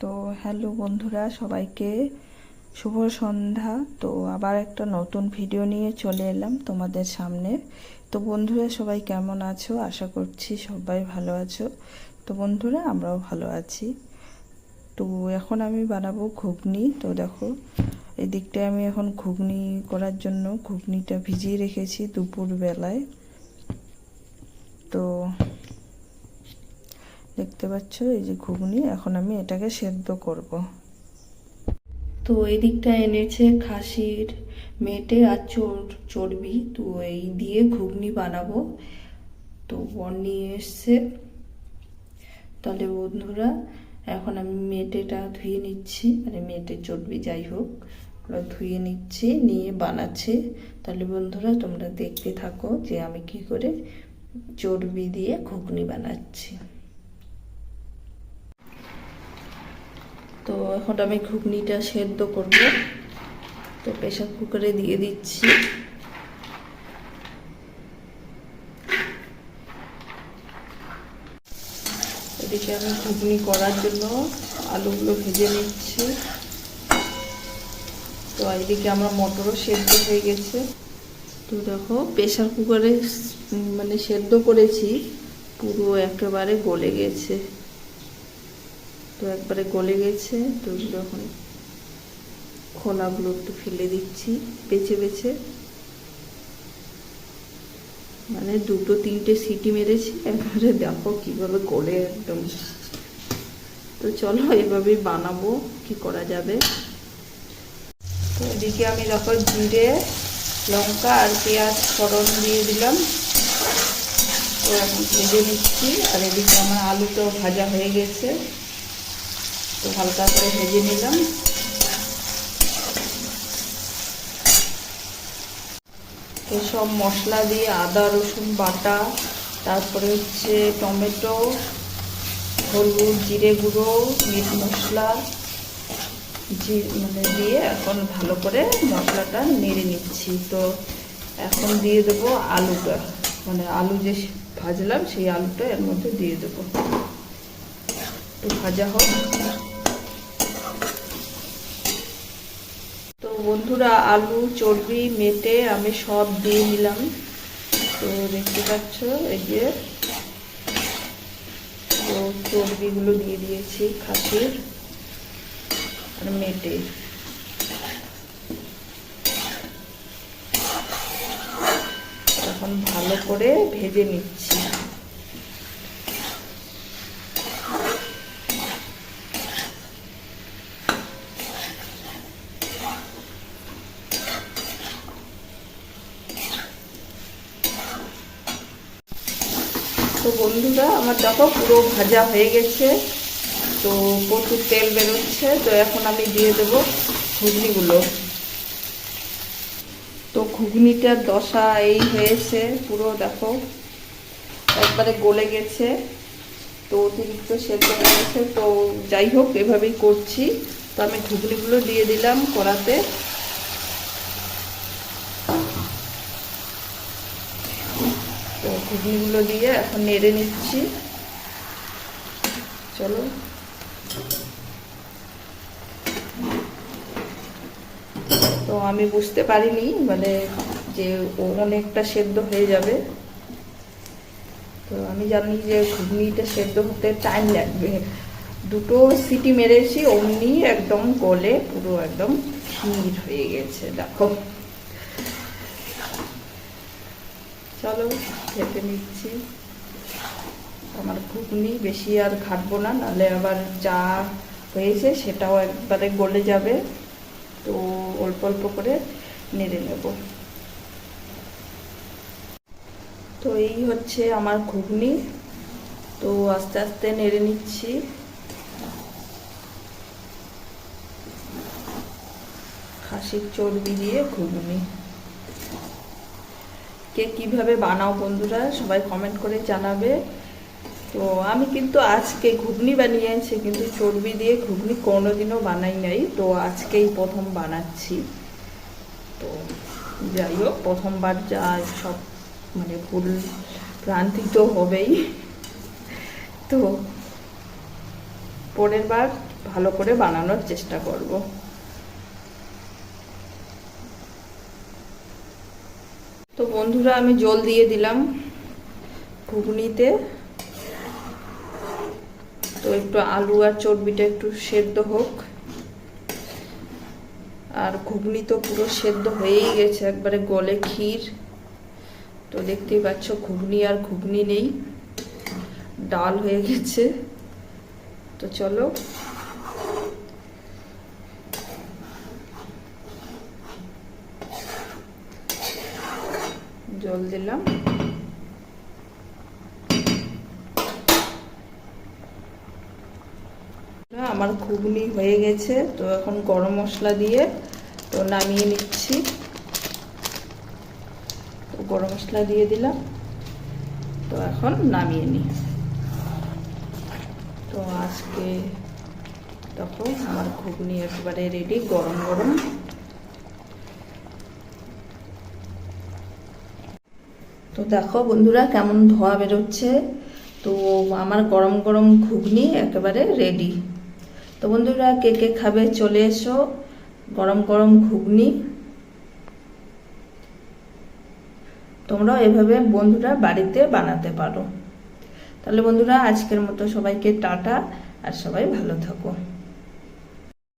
তো হ্যালো বন্ধুরা, সবাইকে শুভ সন্ধ্যা। তো আবার একটা নতুন ভিডিও নিয়ে চলে এলাম তোমাদের সামনে। তো বন্ধুরা, সবাই কেমন আছো? আশা করছি সবাই ভালো আছো। তো বন্ধুরা, আমরাও ভালো আছি। তো এখন আমি বানাবো ঘুগনি। তো দেখো, এই দিকটায় আমি এখন ঘুগনি করার জন্য ঘুগনিটা ভিজিয়ে রেখেছি দুপুর বেলায় তো দেখতে পাচ্ছ? এই যে ঘুগনি, এখন আমি এটাকে সেদ্ধ করব। তো এই দিকটা এনেছে খাসির মেটে আর চোর, চর্বি। তো এই দিয়ে ঘুগনি বানাবো। তো বর নিয়ে এসছে। তাহলে বন্ধুরা, এখন আমি মেটেটা ধুয়ে নিচ্ছি। মানে মেটে, চর্বি যাই হোক, ওরা ধুয়ে নিচ্ছি, নিয়ে বানাচ্ছি। তাহলে বন্ধুরা, তোমরা দেখতে থাকো যে আমি কি করে চর্বি দিয়ে ঘুগনি বানাচ্ছি। তো এখন আমি ঘুগনিটা সেদ্ধ করব। তো প্রেশার কুকারে দিয়ে দিচ্ছি। এদিকে আমি ঘুগনি করার জন্য আলুগুলো ভেজে নিচ্ছি। তো এদিকে আমার মটরও সেদ্ধ হয়ে গেছে। তো দেখো প্রেশার কুকারে মানে সেদ্ধ করেছি, পুরো একেবারে গলে গেছে। তো একবারে গলে গেছে, তো যখন খোলাগুলো একটু ফেলে দিচ্ছি, বেছে বেছে। মানে দুটো, তিনটে সিটি মেরেছি, একবারে দেখো কীভাবে গলে একদম। তো চলো এভাবেই বানাবো, কি করা যাবে। তো এদিকে আমি দেখো জিরে, লঙ্কা আর পেঁয়াজ ফোড়ন দিয়ে দিলাম। তো ভেজে নিচ্ছি, আর এদিকে আমার আলু তো ভাজা হয়ে গেছে। তো হালকা করে ভেজে নিলাম। তো সব মশলা দিয়ে আদা, রসুন, বাটা, তারপরে হচ্ছে টমেটো, হলুদ, জিরে গুঁড়ো, মিট মশলা জি মানে দিয়ে এখন ভালো করে মশলাটা নেড়ে নিচ্ছি। তো এখন দিয়ে দেবো আলুটা। মানে আলু যে ভাজলাম, সেই আলুটা এর মধ্যে দিয়ে দেবো। একটু ভাজা হোক। তো বন্ধুরা, আলু, চর্বি, মেটে আমি সব দিয়ে নিলাম। তো দেখতে পাচ্ছ, এই যে তো চর্বিগুলো দিয়ে দিয়েছি, খাসির আর মেটে। এখন ভালো করে ভেজে নিচ্ছি। তো বন্ধুরা, আমার দেখো পুরো ভাজা হয়ে গেছে। তো প্রচুর তেল বেরোচ্ছে, তো এখন আমি দিয়ে দেব ঘুগনিগুলো। তো ঘুগনিটার দশা এই হয়েছে, পুরো দেখো, একবারে গলে গেছে। তো অতিরিক্ত সেদ্ধ হয়ে গেছে, তো যাই হোক, এভাবেই করছি। তো আমি ঘুগনিগুলো দিয়ে দিলাম কড়াতে তো ঘুগনিগুলো দিয়ে এখন নেড়ে নিচ্ছি। চলো। তো আমি বুঝতে পারিনি মানে যে ও অনেকটা সেদ্ধ হয়ে যাবে। তো আমি জানি যে ঘুগনিটা সেদ্ধ হতে টাইম লাগবে। দুটো সিটি মেরেছি, অমনি একদম গলে পুরো একদম ক্ষীর হয়ে গেছে, দেখো। চলো, খেতে নিচ্ছি। আমার ঘুগনি, বেশি আর ঘাটবো না, নাহলে আবার যা হয়েছে সেটাও একবারে গলে যাবে। তো অল্প অল্প করে নেড়ে নেব। তো এই হচ্ছে আমার ঘুগনি। তো আস্তে আস্তে নেড়ে নিচ্ছি। খাসির চর্বি দিয়ে ঘুগনি। কে কীভাবে বানাও বন্ধুরা, সবাই কমেন্ট করে জানাবে। তো আমি কিন্তু আজকে ঘুগনি বানিয়ে বানিয়েছি, কিন্তু চর্বি দিয়ে ঘুগনি কোনোদিনও বানাই নাই। তো আজকেই প্রথম বানাচ্ছি। তো যাই হোক, প্রথমবার যা সব মানে ভুল ভ্রান্তি তো হবেই। তো পরের বার ভালো করে বানানোর চেষ্টা করব। তো বন্ধুরা, আমি জল দিয়ে দিলাম ঘুগনিতে। তো একটু আলু আর চর্বিটা একটু সেদ্ধ হোক। আর ঘুগনি তো পুরো সেদ্ধ হয়েই গেছে, একবারে গলে ক্ষীর। তো দেখতেই পাচ্ছ, ঘুগনি আর ঘুগনি নেই, ডাল হয়ে গেছে। তো চলো জল দিলাম। আমার ঘুগনি হয়ে গেছে, তো এখন গরম মশলা দিয়ে তো নামিয়ে নিচ্ছি। তো গরম মশলা দিয়ে দিলাম, তো এখন নামিয়ে নিই। তো আজকে তখন আমার ঘুগনি একেবারে রেডি গরম গরম। তো দেখো বন্ধুরা কেমন ধোয়া বেরোচ্ছে। তো আমার গরম গরম ঘুগনি একেবারে রেডি তো বন্ধুরা কে কে খাবে চলে এসো। গরম গরম ঘুগনি। তোমরাও এভাবে বন্ধুরা বাড়িতে বানাতে পারো। তাহলে বন্ধুরা আজকের মতো সবাইকে টাটা আর সবাই ভালো থাকো।